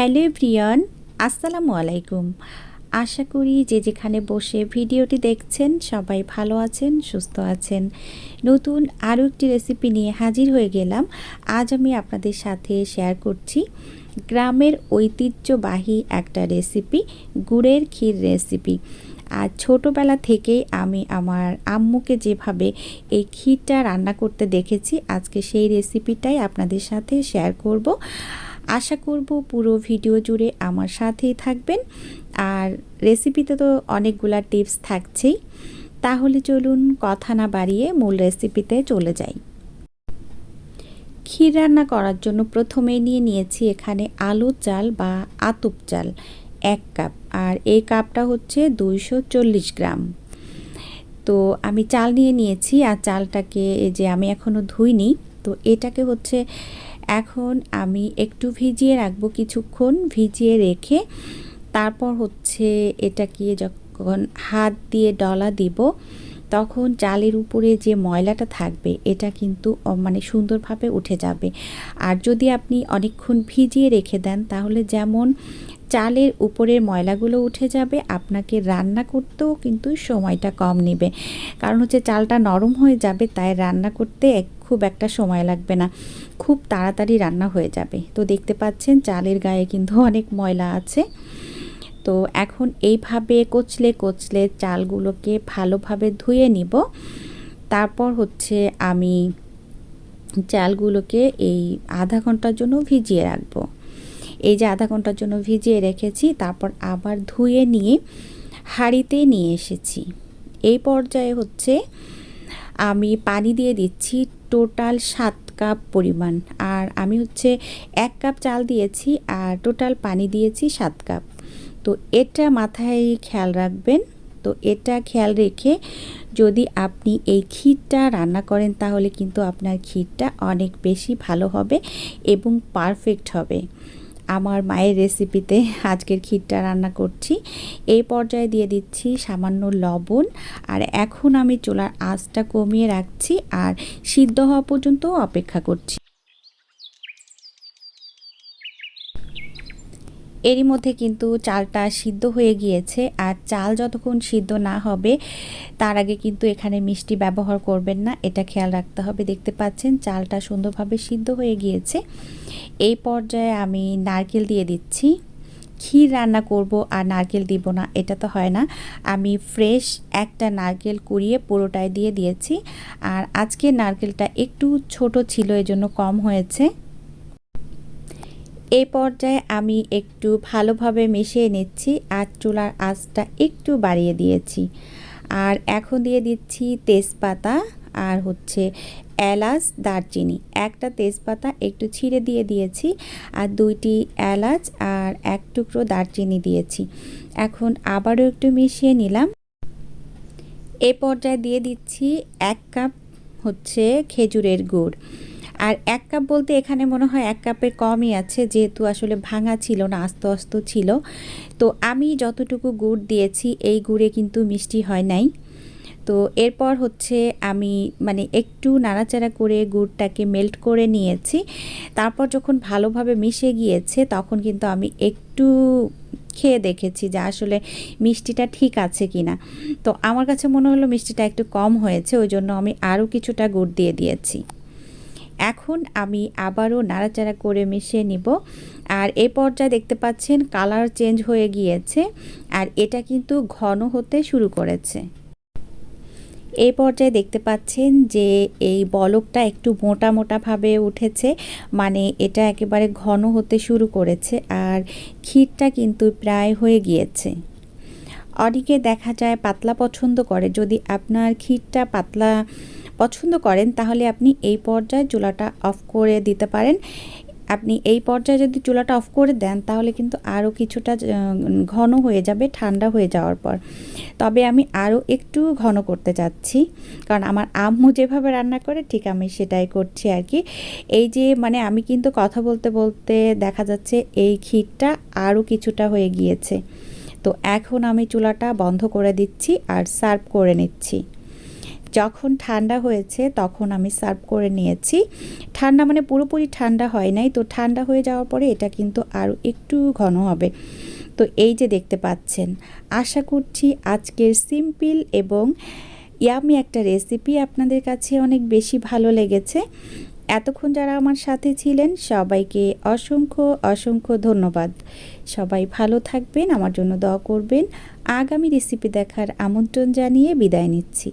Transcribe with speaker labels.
Speaker 1: Hello প্রিয়ন আসসালামু আলাইকুম। আশা করি যে যেখানে বসে ভিডিওটি দেখছেন সবাই ভালো আছেন, সুস্থ আছেন। নতুন আরও একটি রেসিপি নিয়ে হাজির হয়ে গেলাম। আজ আমি আপনাদের সাথে শেয়ার করছি গ্রামের ঐতিহ্যবাহী একটা রেসিপি, গুড়ের ক্ষীর রেসিপি। আর ছোটোবেলা থেকেই আমি আমার আম্মুকে যেভাবে এই ক্ষীরটা রান্না করতে দেখেছি, আজকে সেই রেসিপিটাই আপনাদের সাথে শেয়ার করব। আশা করব পুরো ভিডিও জুড়ে আমার সাথেই থাকবেন। আর রেসিপিতে তো অনেকগুলা টিপস থাকছেই। তাহলে চলুন কথা না বাড়িয়ে মূল রেসিপিতে চলে যাই। ক্ষীর রান্না করার জন্য প্রথমেই নিয়ে নিয়েছি এখানে আলু চাল বা আতুপ চাল, এক কাপ। আর এই কাপটা হচ্ছে দুইশো চল্লিশ গ্রাম। তো আমি চাল নিয়ে নিয়েছি আর চালটাকে এই যে আমি এখনও ধুইনি, তো এটাকে হচ্ছে এখন আমি একটু ভিজিয়ে রাখব কিছুক্ষণ, ভিজিয়ে রেখে তারপর হচ্ছে এটাকে যখন হাত দিয়ে ডলা দিব, তখন চালের উপরে যে ময়লাটা থাকবে, এটা কিন্তু মানে সুন্দরভাবে উঠে যাবে। আর যদি আপনি অনেকক্ষণ ভিজিয়ে রেখে দেন, তাহলে যেমন চালের উপরের ময়লাগুলো উঠে যাবে, আপনাকে রান্না করতেও কিন্তু সময়টা কম নেবে। কারণ হচ্ছে চালটা নরম হয়ে যাবে, তাই রান্না করতে খুব একটা সময় লাগবে না। খুব তাড়াতাড়ি রান্না হয়ে যাবে। তো দেখতে পাচ্ছেন চালের গায়ে কিন্তু অনেক ময়লা আছে। তো এখন এইভাবে কচলে কচলে চালগুলোকে ভালোভাবে ধুয়ে নিব। তারপর হচ্ছে আমি চালগুলোকে এই আধা ঘণ্টার জন্য ভিজিয়ে রাখব। এই যে আধা ঘণ্টার জন্য ভিজিয়ে রেখেছি, তারপর আবার ধুয়ে নিয়ে হাঁড়িতে নিয়ে এসেছি। এই পর্যায়ে হচ্ছে আমি পানি দিয়ে দিচ্ছি টোটাল সাত কাপ পরিমাণ। আর আমি হচ্ছে এক কাপ চাল দিয়েছি আর টোটাল পানি দিয়েছি সাত কাপ। তো এটা মাথায় খেয়াল রাখবেন। তো এটা খেয়াল রেখে যদি আপনি এই ক্ষীরটা রান্না করেন, তাহলে কিন্তু আপনার ক্ষীরটা অনেক বেশি ভালো হবে এবং পারফেক্ট হবে। আমার মায়ের রেসিপিতে আজকের ক্ষীরটা রান্না করছি। এই পর্যায়ে দিয়ে দিচ্ছি সামান্য লবণ। আর এখন আমি চোলার আঁচটা কমিয়ে রাখছি আর সিদ্ধ হওয়া পর্যন্ত অপেক্ষা করছি। এরই মধ্যে কিন্তু চালটা সিদ্ধ হয়ে গিয়েছে আর চাল যতক্ষণ সিদ্ধ না হবে, তার আগে কিন্তু এখানে মিষ্টি ব্যবহার করবেন না, এটা খেয়াল রাখতে হবে। দেখতে পাচ্ছেন, চালটা সুন্দরভাবে সিদ্ধ হয়ে গিয়েছে। এই পর্যায়ে আমি নারকেল দিয়ে দিচ্ছি। ক্ষীর রান্না করব আর নারকেল দিব না, এটা তো হয় না। আমি ফ্রেশ একটা নারকেল কুড়িয়ে পুরোটাই দিয়ে দিয়েছি। আর আজকে নারকেলটা একটু ছোট ছিল, এজন্য কম হয়েছে। এই পর্যায়ে আমি একটু ভালোভাবে মিশিয়ে নিচ্ছি। আর চুলার আঁচটা একটু বাড়িয়ে দিয়েছি। আর এখন দিয়ে দিচ্ছি তেজপাতা আর হচ্ছে এলাচ, দারচিনি। একটা তেজপাতা একটু ছিঁড়ে দিয়ে দিয়েছি আর দুইটি এলাচ আর এক টুকরো দারচিনি দিয়েছি। এখন আবারও একটু মিশিয়ে নিলাম। এ পর্যায়ে দিয়ে দিচ্ছি এক কাপ হচ্ছে খেজুরের গুড়। আর এক কাপ বলতে এখানে মনে হয় এক কাপের কমই আছে, যেহেতু আসলে ভাঙা ছিল না, আস্ত আস্তে ছিল। তো আমি যতটুকু গুড় দিয়েছি, এই গুড়ে কিন্তু মিষ্টি হয় নাই। তো এরপর হচ্ছে আমি মানে একটু নাড়াচাড়া করে গুড়টাকে মেল্ট করে নিয়েছি। তারপর যখন ভালোভাবে মিশে গিয়েছে, তখন কিন্তু আমি একটু খেয়ে দেখেছি যে আসলে মিষ্টিটা ঠিক আছে কি না তো আমার কাছে মনে হলো মিষ্টিটা একটু কম হয়েছে, ওই জন্য আমি আরও কিছুটা গুড় দিয়ে দিয়েছি। এখন আমি আবারও নাড়াচাড়া করে মিশিয়ে নিব। আর এই পর্যায়ে দেখতে পাচ্ছেন কালার চেঞ্জ হয়ে গিয়েছে আর এটা কিন্তু ঘন হতে শুরু করেছে। এই পর্যায়ে দেখতে পাচ্ছেন যে এই বলকটা একটু মোটা মোটাভাবে উঠেছে মানে এটা একেবারে ঘন হতে শুরু করেছে আর ক্ষীরটা কিন্তু প্রায় হয়ে গিয়েছে। অনেকে দেখা যায় পাতলা পছন্দ করে, যদি আপনার ক্ষীরটা পাতলা পছন্দ করেন, তাহলে আপনি এই পর্যায়ে চুলাটা অফ করে দিতে পারেন। আপনি এই পর্যায়ে যদি চুলাটা অফ করে দেন, তাহলে কিন্তু আরও কিছুটা ঘন হয়ে যাবে, ঠান্ডা হয়ে যাওয়ার পর। তবে আমি আরও একটু ঘন করতে চাচ্ছি, কারণ আমার আম্মু যেভাবে রান্না করে, ঠিক আমি সেটাই করছি আর কি। এই যে মানে আমি কিন্তু কথা বলতে বলতে দেখা যাচ্ছে এই ক্ষীরটা আরও কিছুটা হয়ে গিয়েছে। তো এখন আমি চুলাটা বন্ধ করে দিচ্ছি আর সার্ভ করে নিচ্ছি। যখন ঠান্ডা হয়েছে তখন আমি সার্ভ করে নিয়েছি। ঠান্ডা মানে পুরোপুরি ঠান্ডা হয় নাই। তো ঠান্ডা হয়ে যাওয়ার পরে এটা কিন্তু আরও একটু ঘন হবে। তো এই যে দেখতে পাচ্ছেন, আশা করছি আজকের সিম্পল এবং ইয়ামি একটা রেসিপি আপনাদের কাছে অনেক বেশি ভালো লেগেছে। এতক্ষণ যারা আমার সাথে ছিলেন, সবাইকে অসংখ্য অসংখ্য ধন্যবাদ। সবাই ভালো থাকবেন, আমার জন্য দোয়া করবেন। আগামী রেসিপি দেখার আমন্ত্রণ জানিয়ে বিদায় নিচ্ছি।